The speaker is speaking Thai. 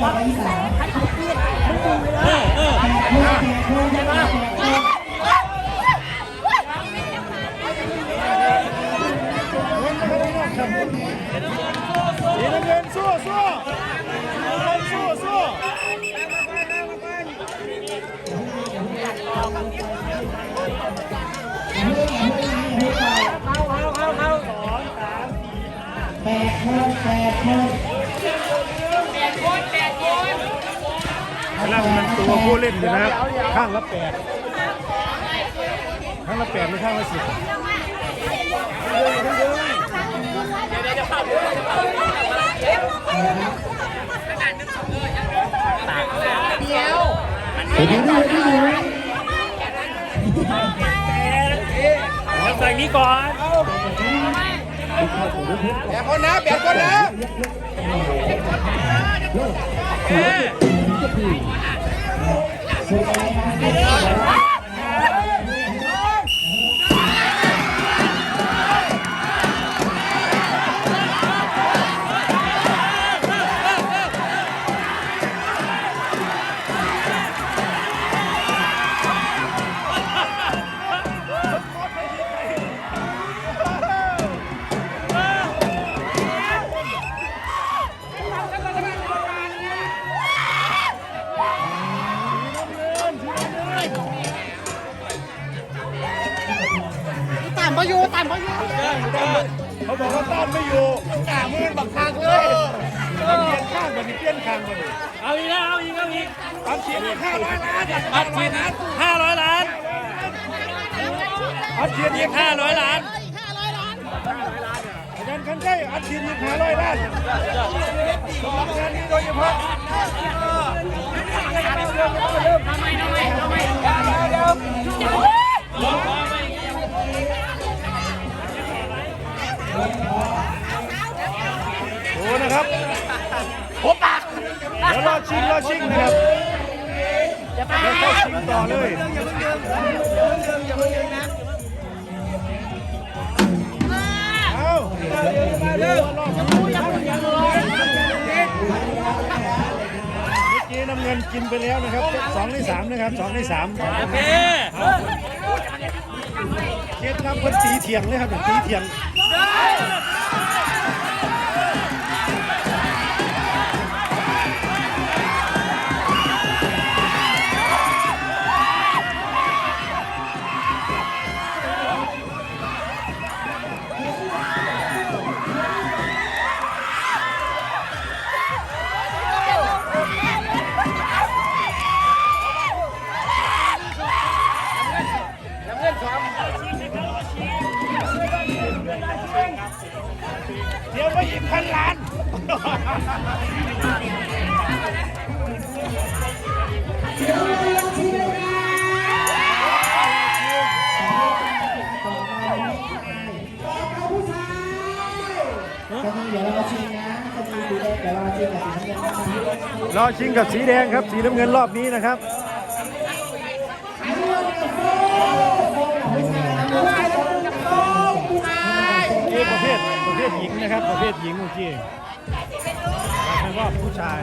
ต่อไปสามเออเออเงินสู้สู้เงินสู้สู้ กำลังมันตัวผู้เล่นอยู่นะครับ ข้างละแปดข้างละแปดหรือข้างละสิบเดี๋ยวเดี๋ยวเดี๋ยวแล้วใส่นี้ก่อนแปดคนนะแปดคนนะ ตามพายุตามพายุเขาบอกว่าต้านไม่อยู่กามือบักคางเลยเปลี่ยนข้างแบบนี้เปลี่ยนข้างแบบนี้เอาอีกแล้วเอาอีกเอาอีกตามเสียงห้าร้อยล้านอัดฉีดห้าร้อยล้านอัดเสียงอีกห้าร้อยล้านอาจารย์คันใกล้อัดเสียงอีกห้าร้อยล้านสำหรับงานนี้โดยเฉพาะโอ้นะครับ โอ้ปากเดี๋ยวรอชิงรอชิงนะครับเดี๋ยวเข้าชิงต่อเลยเอาเมื่อกี้น้ำเงินกินไปแล้วนะครับสองในสามนะครับสองในสามโอเคเคล็ดลับคนตีเถียงเลยครับตีเถียง เดี๋ยวไปอีกพันล้านเดี๋ยวเราชิงนะเดี๋ยวเราชิงกับสีน้ำเงินรอชิงกับสีแดงครับ สีน้ำเงินรอบนี้นะครับ นะครับ ประเภทหญิงเมื่อกี้เราเป็นว่าผู้ชาย